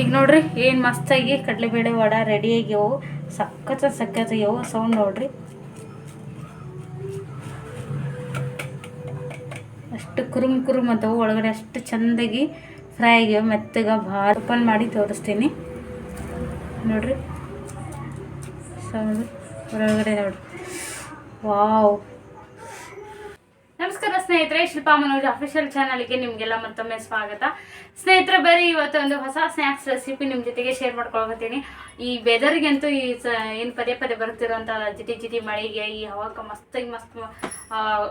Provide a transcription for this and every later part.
ಈಗ ನೋಡ್ರಿ, ಏನು ಮಸ್ತಾಗಿ ಕಡಲೆಬೇಳೆ ವಡ ರೆಡಿ ಆಗ್ಯಾವು. ಸಖತ್ ಸಖತ್ತಾಗ್ಯವು ಸೌಂಡ್ ನೋಡ್ರಿ. ಅಷ್ಟು ಕುರುಮ್ ಕುರುಮ್ ಅಂತವು ಒಳಗಡೆ ಅಷ್ಟು ಚಂದಾಗಿ ಫ್ರೈ ಆಗ್ಯಾವ, ಮೆತ್ತಗ ಭಾಳ. ಓಪನ್ ಮಾಡಿ ತೋರಿಸ್ತೀನಿ. ನೋಡ್ರಿ. ಸೌಂಡ್ ಒಳಗಡೆ ನೋಡ್ರಿ. ವಾವ್. ನಮಸ್ಕಾರ ಸ್ನೇಹಿತರೆ ಶಿಲ್ಪಾ ಮನೋಜ್ ಅಫಿಷಿಯಲ್ ಚಾನಲ್ಗೆ ನಿಮಗೆಲ್ಲ ಮತ್ತೊಮ್ಮೆ ಸ್ವಾಗತ. ಸ್ನೇಹಿತರೆ ಬರೀ ಇವತ್ತು ಒಂದು ಹೊಸ ಸ್ನ್ಯಾಕ್ಸ್ ರೆಸಿಪಿ ನಿಮ್ಮ ಜೊತೆಗೆ ಶೇರ್ ಮಾಡ್ಕೊಳಕತ್ತೀನಿ. ಈ ವೆದರ್ಗಂತೂ ಈ ಸ ಏನು ಪದೇ ಪದೇ ಬರ್ತಿರೋಂಥ ಜಿಟಿ ಜಿಟಿ ಮಳೆಗೆ ಈ ಹವಾಕ ಮಸ್ತ್ ಆ,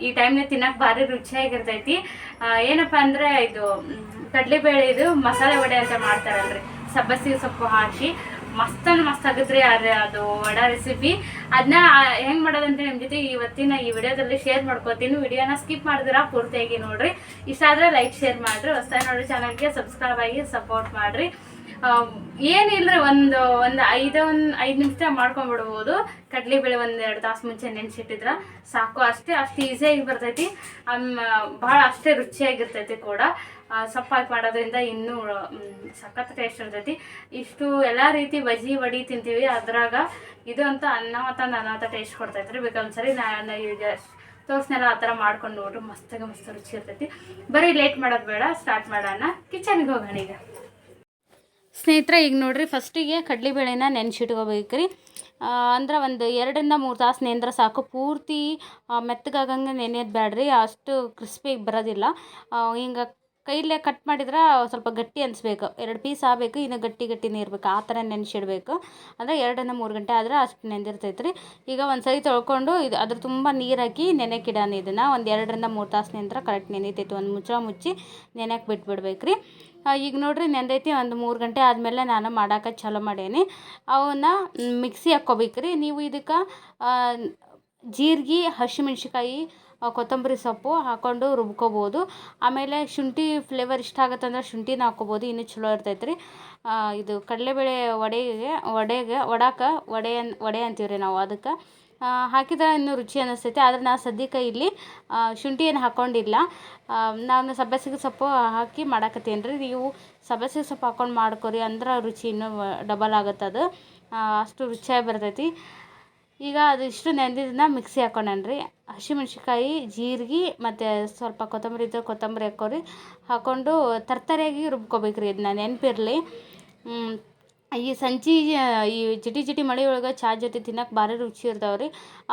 ಈ- ಟೈಮ್ನ ತಿನ್ನಕ್ಕೆ ಭಾರಿ ರುಚಿಯಾಗಿರ್ತೈತಿ. ಏನಪ್ಪ ಅಂದರೆ ಇದು ಕಡಲೆಬೇಳೆ ಇದು ಮಸಾಲೆ ವಡೆ ಅಂತ ಮಾಡ್ತಾರಲ್ರಿ. ಸಬ್ಬಸಿಗೆ ಸೊಪ್ಪು ಹಾಕಿ. ಮಸ್ತನ್ ಮಸ್ತ್ ಆಗುತ್ತೆ ಅದ್ರ ಅದು ವಡ ರೆಸಿಪಿ ಅದನ್ನ ಹೆಂಗ್ ಮಾಡೋದಂತ ನಿಮ್ ಜೊತೆ ಇವತ್ತಿನ ಈ ವಿಡಿಯೋದಲ್ಲಿ ಶೇರ್ ಮಾಡ್ಕೋತೀನಿ. ವಿಡಿಯೋನ ಸ್ಕಿಪ್ ಮಾಡಿದಿರಾ ಪೂರ್ತಿಯಾಗಿ ನೋಡ್ರಿ. ಇಷ್ಟ ಆದ್ರೆ ಲೈಕ್ ಶೇರ್ ಮಾಡ್ರಿ. ಹೊಸ ನೋಡ್ರಿ ಚಾನಲ್ಗೆ ಸಬ್ಸ್ಕ್ರೈಬ್ ಆಗಿ ಸಪೋರ್ಟ್ ಮಾಡ್ರಿ. ಆಮ್, ಏನಿಲ್ರಿ ಒಂದು ಒಂದು ಐದು ಒಂದು ಐದು ನಿಮಿಷ ಮಾಡ್ಕೊಂಡ್ಬಿಡ್ಬೋದು ಕಡ್ಲೆಬೇಳೆ ಒಂದು ಎರಡು ತಾಸು ಮುಂಚೆ ನೆನ್ಸಿಟ್ಟಿದ್ರ ಸಾಕು. ಅಷ್ಟೇ ಅಷ್ಟು ಈಸಿಯಾಗಿ ಬರ್ತೈತಿ. ಭಾಳ ಅಷ್ಟೇ ರುಚಿಯಾಗಿರ್ತೈತಿ ಕೂಡ. ಸೊಪ್ಪಾಗಿ ಮಾಡೋದ್ರಿಂದ ಇನ್ನೂ ಸಖತ್ ಟೇಸ್ಟ್ ಇರ್ತೈತಿ. ಇಷ್ಟು ಎಲ್ಲ ರೀತಿ ಬಜಿ ವಡಿ ತಿಂತೀವಿ. ಅದ್ರಾಗ ಇದು ಅಂತ ಅನ್ನ ಮತ್ತು ಅಂತ ಟೇಸ್ಟ್ ಕೊಡ್ತೈತ್ರಿ ಬೇಕಂದ್ಸರಿ ನಾನು ಈಗ ತೋರ್ಸ್ನೆಲ್ಲ ಆ ಥರ ಮಾಡ್ಕೊಂಡು ನೋಡ್ರಿ. ಮಸ್ತಾಗ ಮಸ್ತ ರುಚಿ ಇರ್ತೈತಿ. ಬರೀ ಲೇಟ್ ಮಾಡೋದು ಬೇಡ ಸ್ಟಾರ್ಟ್ ಮಾಡೋಣ. ಕಿಚನ್ಗೆ ಹೋಗೋಣ ಈಗ. ಸ್ನೇಹಿತರೆ, ಈಗ ನೋಡ್ರಿ ಫಸ್ಟಿಗೆ ಕಡಲೆಬೇಳೆನ ನೆನೆಸಿಟ್ಕೋಬೇಕ್ರಿ. ಅಂದ್ರೆ ಒಂದು ಎರಡರಿಂದ ಮೂರು ತಾಸು ನೆಂದ್ರೆ ಸಾಕು. ಪೂರ್ತಿ ಮೆತ್ತಗಾಗಂಗೆ ನೆನೆಯೋದು ಬೇಡ್ರಿ ಅಷ್ಟು ಕ್ರಿಸ್ಪಿಯಾಗಿ ಬರೋದಿಲ್ಲ. ಹಿಂಗೆ ಕೈಲೇ ಕಟ್ ಮಾಡಿದ್ರೆ ಸ್ವಲ್ಪ ಗಟ್ಟಿ ಅನಿಸ್ಬೇಕು. ಎರಡು ಪೀಸ್ ಆಗಬೇಕು, ಇನ್ನು ಗಟ್ಟಿ ಗಟ್ಟಿನೇ ಇರಬೇಕು. ಆ ಥರ ನೆನೆಸಿಡ್ಬೇಕು. ಅಂದರೆ ಎರಡರಿಂದ ಮೂರು ಗಂಟೆ ಆದ್ರೆ ಅಷ್ಟು ನೆಂದಿರ್ತೈತೆ ರೀ ಈಗ ಒಂದು ಸರಿ ತೊಳ್ಕೊಂಡು ಇದು ಅದ್ರ ತುಂಬ ನೀರು ಹಾಕಿ ನೆನೆಕಿಡೋಣ ಇದನ್ನು. ಒಂದು ಎರಡರಿಂದ ಮೂರು ತಾಸು ನೆಂದ್ರೆ ಕರೆಕ್ಟ್ ನೆನೀತೈತಿ. ಒಂದು ಮುಚ್ಚಳ ಮುಚ್ಚಿ ನೆನೆಯಕ್ಕೆ ಬಿಟ್ಬಿಡ್ಬೇಕು ರೀ ಈಗ ನೋಡಿರಿ ನೆಂದೈತಿ ಒಂದು ಮೂರು ಗಂಟೆ ಆದಮೇಲೆ ನಾನು ಮಾಡಾಕ ಚಾಲೂ ಮಾಡೇನಿ. ಅವನ್ನ ಮಿಕ್ಸಿ ಹಾಕ್ಕೋಬೇಕು ರೀ ನೀವು ಇದಕ್ಕೆ ಜೀರಿಗೆ ಹಸಿಮೆಣ್ಸಿಕಾಯಿ ಕೊತ್ತಂಬರಿ ಸೊಪ್ಪು ಹಾಕ್ಕೊಂಡು ರುಬ್ಕೋಬೋದು. ಆಮೇಲೆ ಶುಂಠಿ ಫ್ಲೇವರ್ ಇಷ್ಟ ಆಗುತ್ತಂದ್ರೆ ಶುಂಠಿನ ಹಾಕ್ಕೋಬೋದು, ಇನ್ನೂ ಚಲೋ ಇರ್ತೈತೆ ರೀ. ಇದು ಕಡಲೆಬೇಳೆ ವಡೆಗೆ ವಡೆಗೆ, ವಡಾಕ ವಡೆ ಅನ್, ವಡೆ ಅಂತೀವಿ ರೀ ನಾವು ಅದಕ್ಕೆ. ಹಾಕಿದ್ರೆ ಇನ್ನೂ ರುಚಿ ಅನ್ನಿಸ್ತೈತೆ, ಆದರೆ ನಾನು ಸದ್ಯಕ್ಕೆ ಇಲ್ಲಿ ಶುಂಠಿ ಏನು ಹಾಕ್ಕೊಂಡಿಲ್ಲ ನಾನು ಸಬ್ಬಸಿಗೆ ಸೊಪ್ಪು ಹಾಕಿ ಮಾಡಾಕತ್ತೀನಿ ರೀ. ನೀವು ಸಬ್ಬಸಿಗೆ ಸೊಪ್ಪು ಹಾಕ್ಕೊಂಡು ಮಾಡ್ಕೊರಿ ಅಂದ್ರೆ ರುಚಿ ಇನ್ನೂ ಡಬಲ್ ಆಗುತ್ತೆ ಅದು. ಅಷ್ಟು ರುಚಿಯಾಗಿ ಬರ್ತೈತಿ. ಈಗ ಅದು ಇಷ್ಟು ನೆಂದಿದ್ದನ್ನ ಮಿಕ್ಸಿ ಹಾಕೊಂಡೇನ್ರಿ. ಹಸಿಮೆಣ್ಸಿಕಾಯಿ ಜೀರಿಗೆ ಮತ್ತು ಸ್ವಲ್ಪ ಕೊತ್ತಂಬರಿ ಇದ್ದರೆ ಕೊತ್ತಂಬರಿ ಹಾಕೋರಿ. ಹಾಕ್ಕೊಂಡು ತರ್ತರಿಯಾಗಿ ರುಬ್ಕೋಬೇಕ್ರಿ ಇದನ್ನ ನೆನಪಿರಲಿ. ಈ ಸಂಜೆ ಈ ಜಿಟಿ ಜಿಟಿ ಮಳೆ ಒಳಗೆ ಚಾ ಜೊತೆ ತಿನ್ನಕ್ಕೆ ಭಾರಿ ರುಚಿ ಇರ್ತಾವೆ ರೀ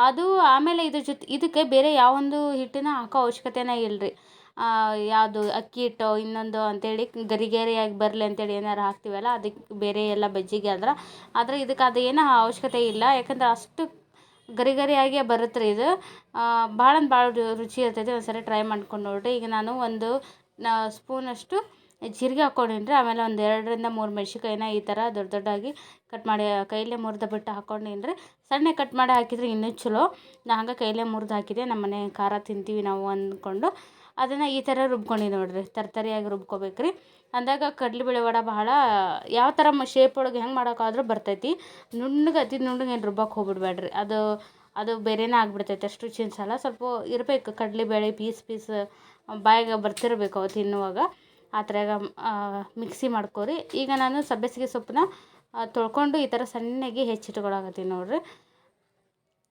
ಅದು ಆಮೇಲೆ ಇದ್ರ ಜೊತೆ, ಇದಕ್ಕೆ ಬೇರೆ ಯಾವೊಂದು ಹಿಟ್ಟನ್ನ ಹಾಕೋ ಅವಶ್ಯಕತೆನೇ ಇಲ್ಲ ರೀ ಯಾವುದು ಅಕ್ಕಿ ಹಿಟ್ಟು, ಇನ್ನೊಂದು ಅಂತೇಳಿ ಗರಿ ಗರಿಯಾಗಿ ಬರಲಿ ಅಂತೇಳಿ ಏನಾರು ಹಾಕ್ತೀವಲ್ಲ, ಅದಕ್ಕೆ ಬೇರೆ ಎಲ್ಲ ಬಜ್ಜಿಗೆ ಆದ್ರೆ. ಆದರೆ ಇದಕ್ಕೆ ಅದು ಅವಶ್ಯಕತೆ ಇಲ್ಲ. ಯಾಕಂದ್ರೆ ಅಷ್ಟು ಗರಿ ಗರಿಯಾಗಿ ಬರುತ್ತೆ ರೀ ಇದು ಭಾಳ ಅಂದ್ರೆ ಭಾಳ ರುಚಿ ಇರ್ತೈತಿ ಒಂದು ಸರಿ ಟ್ರೈ ಮಾಡ್ಕೊಂಡು ನೋಡಿರಿ. ಈಗ ನಾನು ಒಂದು ಸ್ಪೂನಷ್ಟು ಜೀರಿಗೆ ಹಾಕ್ಕೊಂಡೀನಿ ರೀ ಆಮೇಲೆ ಒಂದು ಎರಡರಿಂದ ಮೂರು ಮೆಣ್ಸಿನ್ಕಾಯಿನ ಈ ಥರ ದೊಡ್ಡ ದೊಡ್ಡದಾಗಿ ಕಟ್ ಮಾಡಿ, ಕೈಲೇ ಮುರಿದು ಬಿಟ್ಟು ಹಾಕ್ಕೊಂಡೀನಿ ರೀ ಸಣ್ಣ ಕಟ್ ಮಾಡಿ ಹಾಕಿದ್ರೆ ಇನ್ನೂ ಚಲೋ. ನಾ ಹಂಗೆ ಕೈಲೇ ಮುರಿದು ಹಾಕಿದೆ. ನಮ್ಮ ಮನೆ ಖಾರ ತಿಂತೀವಿ ನಾವು ಅಂದ್ಕೊಂಡು. ಅದನ್ನು ಈ ಥರ ರುಬ್ಕೊಂಡಿನಿ ನೋಡಿರಿ. ತರ್ತರಿಯಾಗಿ ರುಬ್ಕೋಬೇಕು ರೀ ಅಂದಾಗ ಕಡ್ಲೆಬೇಳೆ ವಡ ಬಹಳ, ಯಾವ ಥರ ಮ ಶೇಪ್ ಒಳಗೆ ಹೆಂಗೆ ಮಾಡೋಕ್ಕಾದ್ರೂ ಬರ್ತೈತಿ. ನುಣ್ಣಗೆ, ಅತಿ ನುಣ್ಣಗೆ ಏನು ರುಬ್ಬಕ್ಕೆ ಹೋಗ್ಬಿಡ್ಬೇಡ್ರಿ. ಅದು ಅದು ಬೇರೆನೇ ಆಗ್ಬಿಡ್ತೈತೆ ಅಷ್ಟು ರುಚಿ ಸಲ. ಸ್ವಲ್ಪ ಇರಬೇಕು ಕಡಲೆಬೇಳೆ ಪೀಸ್ ಪೀಸ್, ಬಾಯಿಗೆ ಬರ್ತಿರ್ಬೇಕು ಅವು ತಿನ್ನುವಾಗ. ಆ ಥರ ಮಿಕ್ಸಿ ಮಾಡ್ಕೋರಿ. ಈಗ ನಾನು ಸಬ್ಬಸಿಗೆ ಸೊಪ್ಪನ್ನ ತೊಳ್ಕೊಂಡು ಈ ಥರ ಸಣ್ಣಗೆ ಹೆಚ್ಚಿಟ್ಕೊಳಕತ್ತೀನಿ ನೋಡ್ರಿ.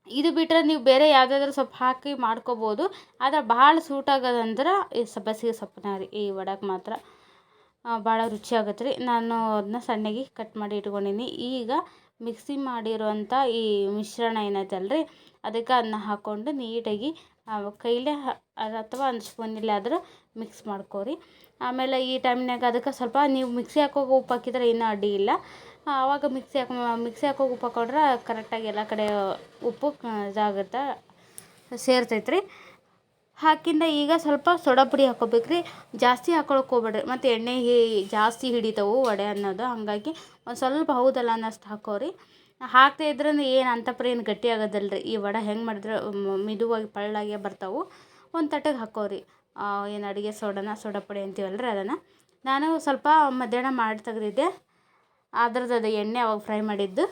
ಇದು ಬಿಟ್ಟರೆ ನೀವು ಬೇರೆ ಯಾವುದಾದ್ರೂ ಸೊಪ್ಪು ಹಾಕಿ ಮಾಡ್ಕೋಬೋದು. ಆದರೆ ಭಾಳ ಸೂಟ್ ಆಗೋದಂದ್ರೆ ಈ ಸಬ್ಬಸಿಗೆ ಸೊಪ್ಪನ್ನ ರೀ, ಈ ವಡಕ್ಕೆ ಮಾತ್ರ. ಭಾಳ ರುಚಿ ಆಗುತ್ತೆ ರೀ. ನಾನು ಅದನ್ನ ಸಣ್ಣಗೆ ಕಟ್ ಮಾಡಿ ಇಟ್ಕೊಂಡೀನಿ. ಈಗ ಮಿಕ್ಸಿ ಮಾಡಿರುವಂಥ ಈ ಮಿಶ್ರಣ ಏನೈತಲ್ಲ ರೀ ಅದಕ್ಕೆ ಅದನ್ನ ಹಾಕ್ಕೊಂಡು ನೀಟಾಗಿ ಕೈಲೇ ಅಥವಾ ಒಂದು ಸ್ಪೂನಲ್ಲಿ ಆದ್ರೆ ಮಿಕ್ಸ್ ಮಾಡ್ಕೊರಿ. ಆಮೇಲೆ ಈ ಟೈಮ್ನಾಗ ಅದಕ್ಕೆ ಸ್ವಲ್ಪ, ನೀವು ಮಿಕ್ಸಿ ಹಾಕೋಗಿ ಉಪ್ಪು ಹಾಕಿದ್ರೆ ಇನ್ನೂ ಅಡ್ಡಿ ಇಲ್ಲ. ಆವಾಗ ಮಿಕ್ಸಿ ಹಾಕೋ ಮಿಕ್ಸಿ ಹಾಕೋ ಉಪ್ಪು ಹಾಕೊಂಡ್ರೆ ಕರೆಕ್ಟಾಗಿ ಎಲ್ಲ ಕಡೆ ಉಪ್ಪು ಇದಾಗುತ್ತೆ, ಸೇರ್ತೈತೆ ರೀ. ಹಾಕಿಂದ ಈಗ ಸ್ವಲ್ಪ ಸೋಡಾ ಪುಡಿ ಹಾಕ್ಕೋಬೇಕು ರೀ. ಜಾಸ್ತಿ ಹಾಕೊಳಕ್ಕೆ ಹೋಗ್ಬೇಡ್ರಿ. ಮತ್ತು ಎಣ್ಣೆ ಹಿ ಜಾಸ್ತಿ ಹಿಡಿತಾವು ವಡೆ ಅನ್ನೋದು. ಹಾಗಾಗಿ ಒಂದು ಸ್ವಲ್ಪ ಹೌದಲ್ಲ ಅನ್ನೋಷ್ಟು ಹಾಕೋರಿ. ಹಾಕದೇ ಇದ್ರಿಂದ ಏನು ಅಂತಪ್ರ ಏನು ಗಟ್ಟಿ ಆಗೋದಲ್ಲ ರೀ ಈ ವಡೆ ಹೆಂಗೆ ಮಾಡಿದ್ರೆ ಮಿದುವಾಗಿ ಪಳ್ಳಾಗೆ ಬರ್ತಾವೆ. ಒಂದು ತಟ್ಟೆಗೆ ಹಾಕೋರಿ. ಏನು ಅಡುಗೆ ಸೋಡನ, ಸೋಡಾ ಪುಡಿ ಅಂತೀವಲ್ಲ ರೀ ಅದನ್ನು. ನಾನು ಸ್ವಲ್ಪ ಮಧ್ಯಾಹ್ನ ಮಾಡಿ ತೆಗೆದಿದ್ದೆ. ಅದ್ರದ್ದು ಅದು ಎಣ್ಣೆ ಅವಾಗ ಫ್ರೈ ಮಾಡಿದ್ದು.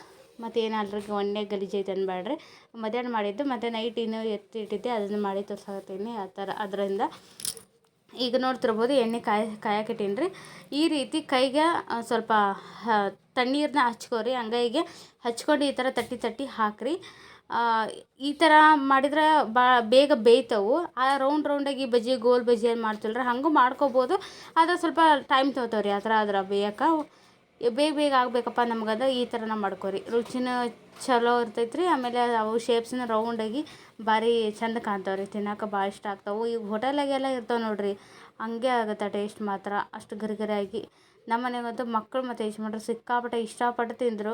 ಮತ್ತು ಏನು ಒಂದೇ ಗಲೀಜು ಗಲೀಜೈತೆ ಅನ್ಬೇಡ್ರಿ ಮಧ್ಯಾಹ್ನ ಮಾಡಿದ್ದು, ಮತ್ತು ನೈಟ್ ಇನ್ನೂ ಎತ್ತಿ ಇಟ್ಟಿದ್ದೆ, ಅದನ್ನು ಮಾಡಿ ತೋರ್ಸಾಕತ್ತೀನಿ. ಆ ಥರ, ಅದರಿಂದ ಈಗ ನೋಡ್ತಿರ್ಬೋದು, ಎಣ್ಣೆ ಕಾಯ ಕಾಯಕಿಟ್ಟೀನಿ ರೀ ಈ ರೀತಿ ಕೈಗೆ ಸ್ವಲ್ಪ ತಣ್ಣೀರನ್ನ ಹಚ್ಕೋರಿ. ಹಂಗೈಗೆ ಹಚ್ಕೊಂಡು ಈ ಥರ ತಟ್ಟಿ ತಟ್ಟಿ ಹಾಕ್ರಿ. ಈ ಥರ ಮಾಡಿದ್ರೆ ಬಾ, ಬೇಗ ಬೇಯ್ತವು. ಆ ರೌಂಡ್ ರೌಂಡಾಗಿ ಬಜ್ಜಿ, ಗೋಲ್ ಬಜ್ಜಿ ಏನು ಮಾಡ್ತಿಲ್ರಿ, ಹಂಗೂ ಮಾಡ್ಕೋಬೋದು. ಆದರೆ ಸ್ವಲ್ಪ ಟೈಮ್ ತೊಗೋತಾವ್ರಿ, ಆ ಥರ ಆದ್ರೆ ಬೇಯಕ್ಕೆ ಬೇಗ ಬೇಗ ಆಗಬೇಕಪ್ಪ ಅದು ಈ ಥರನ ಮಾಡ್ಕೊರಿ. ರುಚಿನೂ ಚಲೋ ಇರ್ತೈತೆ ರೀ ಆಮೇಲೆ ಅವು ಶೇಪ್ಸ್ನ ರೌಂಡಾಗಿ ಭಾರಿ ಚಂದ ಕಾಣ್ತಾವ್ರಿ, ತಿನ್ನೋಕೆ ಭಾಳ ಇಷ್ಟ ಆಗ್ತಾವೆ. ಈಗ ಹೋಟೆಲಾಗೆಲ್ಲ ಇರ್ತಾವೆ ನೋಡ್ರಿ, ಹಂಗೆ ಆಗುತ್ತೆ ಟೇಸ್ಟ್ ಮಾತ್ರ. ಅಷ್ಟು ಗರಿಗರಿಯಾಗಿ ನಮ್ಮ ಮನೆಗಂತೂ ಮಕ್ಕಳು ಮತ್ತು ಯಜಮಾನ್ರು ಸಿಕ್ಕಾಪಟ್ಟೆ ಇಷ್ಟಪಟ್ಟು ತಿಂದರು.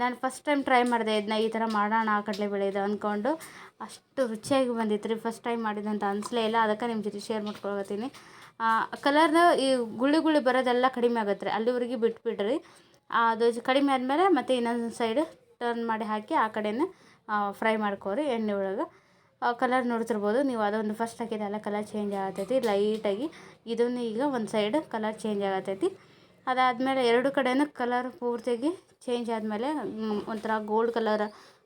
ನಾನು ಫಸ್ಟ್ ಟೈಮ್ ಟ್ರೈ ಮಾಡಿದೆ ಇದನ್ನ ಈ ಥರ ಮಾಡೋಣ ಕಡಲೆಬೇಳೆದು ಅಂದ್ಕೊಂಡು ಅಷ್ಟು ರುಚಿಯಾಗಿ ಬಂದಿತ್ತು ರೀ ಫಸ್ಟ್ ಟೈಮ್ ಮಾಡಿದಂತ ಅನಿಸ್ಲೇ ಇಲ್ಲ, ಅದಕ್ಕೆ ನಿಮ್ಮ ಜೊತೆ ಶೇರ್ ಮಾಡ್ಕೊಳ್ತೀನಿ. ಕಲರ್ನ ಈ ಗುಳ್ಳಿ ಗುಳ್ಳಿ ಬರೋದೆಲ್ಲ ಕಡಿಮೆ ಆಗತ್ತೆ ರೀ, ಅಲ್ಲಿವರೆಗೆ ಬಿಟ್ಬಿಡ್ರಿ. ಅದು ಕಡಿಮೆ ಆದಮೇಲೆ ಮತ್ತೆ ಇನ್ನೊಂದು ಸೈಡ್ ಟರ್ನ್ ಮಾಡಿ ಹಾಕಿ ಆ ಕಡೆನೇ ಫ್ರೈ ಮಾಡ್ಕೋರಿ ಎಣ್ಣೆ ಒಳಗೆ. ಕಲರ್ ನೋಡ್ತಿರ್ಬೋದು, ನೀವು ಅದೊಂದು ಫಸ್ಟ್ ಹಾಕಿದ್ದೆಲ್ಲ ಕಲರ್ ಚೇಂಜ್ ಆಗತೈತಿ ಲೈಟಾಗಿ ಇದನ್ನು ಈಗ ಒಂದು ಸೈಡ್ ಕಲರ್ ಚೇಂಜ್ ಆಗತೈತಿ. ಅದಾದಮೇಲೆ ಎರಡು ಕಡೆಯೂ ಕಲರ್ ಪೂರ್ತಿಯಾಗಿ ಚೇಂಜ್ ಆದಮೇಲೆ ಒಂಥರ ಗೋಲ್ಡ್ ಕಲರ್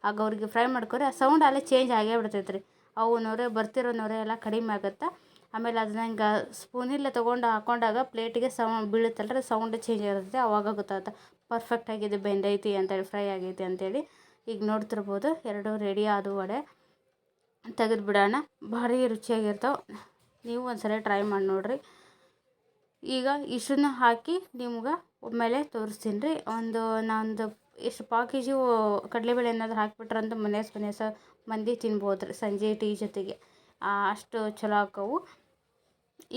ಆಗೋರಿಗೆ ಫ್ರೈ ಮಾಡ್ಕೊರಿ ಆ ಸೌಂಡ್ ಅಲ್ಲೇ ಚೇಂಜ್ ಆಗೇ ಬಿಡ್ತೈತೆ ರೀ ಅವು ನೊರೆ ಬರ್ತಿರೋ ನೊರೆ ಎಲ್ಲ ಕಡಿಮೆ ಆಗುತ್ತೆ? ಆಮೇಲೆ ಅದನ್ನ ಹಿಂಗೆ ಸ್ಪೂನಿಲ್ಲ ತೊಗೊಂಡು ಹಾಕೊಂಡಾಗ ಪ್ಲೇಟಿಗೆ ಸೌಂಡ್ ಬೀಳುತ್ತಲ್ಲ ರೀ ಸೌಂಡ್ ಚೇಂಜ್ ಆಗಿರುತ್ತೆ ಅವಾಗ ಗೊತ್ತಾಗುತ್ತೆ. ಪರ್ಫೆಕ್ಟ್ ಆಗಿದೆ ಬೆಂದೈತಿ ಅಂತೇಳಿ ಫ್ರೈ ಆಗೈತಿ ಅಂತೇಳಿ. ಈಗ ನೋಡ್ತಿರ್ಬೋದು, ಎರಡು ರೆಡಿ ಆದ ವಡೆ. ತೆಗೆದು ಬಿಡೋಣ ಭಾರಿ ರುಚಿಯಾಗಿರ್ತಾವೆ. ನೀವು ಒಂದ್ಸಲ ಟ್ರೈ ಮಾಡಿ ನೋಡಿರಿ. ಈಗ ಇಷ್ಟನ್ನು ಹಾಕಿ ನಿಮ್ಗೆ ಒಮ್ಮೆಲೆ ತೋರಿಸ್ತೀನಿ ರೀ. ಒಂದು ನಾನೊಂದು ಎಷ್ಟು ಪಾವು ಕೆ ಜಿ ಕಡಲೆಬೇಳೆ ಏನಾದರೂ ಹಾಕ್ಬಿಟ್ರಂದ್ರೆ ಮನೆ ಮನೆ ಮಂದಿ ತಿನ್ಬೋದು ರೀ ಸಂಜೆ ಟೀ ಜೊತೆಗೆ. ಅಷ್ಟು ಚಲೋ ಆಕ್ಕವು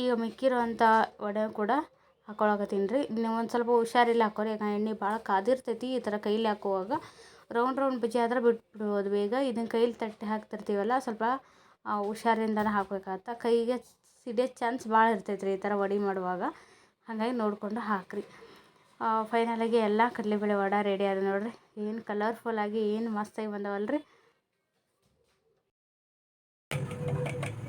ಈಗ ಮಿಕ್ಕಿರೋಂಥ ವಡೆ ಕೂಡ ಹಾಕೊಳಕತ್ತೀನಿ ರೀ. ನೀವು ಒಂದು ಸ್ವಲ್ಪ ಹುಷಾರಿಲ್ಲ ಹಾಕೋರಿ ಈಗ ಎಣ್ಣೆ ಭಾಳ ಕಾದಿರ್ತೈತಿ ಈ ಥರ ಕೈಲಿ ಹಾಕುವಾಗ. ರೌಂಡ್ ರೌಂಡ್ ಬಜ್ಜಿ ಆದ್ರೆ ಬಿಟ್ಬಿಡ್ಬೋದು. ಬೇಗ ಇದನ್ನು ಕೈಲಿ ತಟ್ಟಿ ಹಾಕ್ತಿರ್ತೀವಲ್ಲ, ಸ್ವಲ್ಪ ಹುಷಾರಿಂದನೇ ಹಾಕ್ಬೇಕಾಗತ್ತೆ ಕೈಗೆ ಸಿಡಿಯೋ ಚಾನ್ಸ್ ಭಾಳ ಇರ್ತೈತೆ ಈ ಥರ ವಡೆ ಮಾಡುವಾಗ. ಹಾಗಾಗಿ ನೋಡಿಕೊಂಡು ಹಾಕ್ರಿ. ಫೈನಲಾಗಿ ಎಲ್ಲ ಕಡಲೆಬೇಳೆ ವಡೆ ರೆಡಿ ಆದ ನೋಡಿರಿ. ಏನು ಕಲರ್ಫುಲ್ಲಾಗಿ ಏನು ಮಸ್ತಾಗಿ ಬಂದವಲ್ರಿ.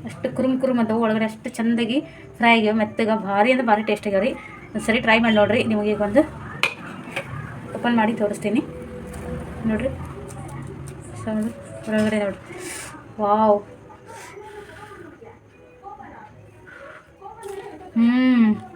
ಅಷ್ಟು ಕುರುಮ್ ಕುರುಮ್ ಅಂತ ಒಳಗಡೆ ಅಷ್ಟು ಚೆಂದಾಗಿ ಫ್ರೈ ಆಗ್ಯಾವ. ಮೆತ್ತಗೆ, ಭಾರಿ ಅಂದ್ರೆ ಭಾರಿ ಟೇಸ್ಟ್ ಆಗ್ಯಾವ ರೀ ಒಂದು ಸರಿ ಟ್ರೈ ಮಾಡಿ ನೋಡಿರಿ. ನಿಮಗೆ ಈಗ ಒಂದು ಓಪನ್ ಮಾಡಿ ತೋರಿಸ್ತೀನಿ. ನೋಡಿರಿ. ಒಳಗಡೆ ನೋಡ್ರಿ. ವಾವ್ 음.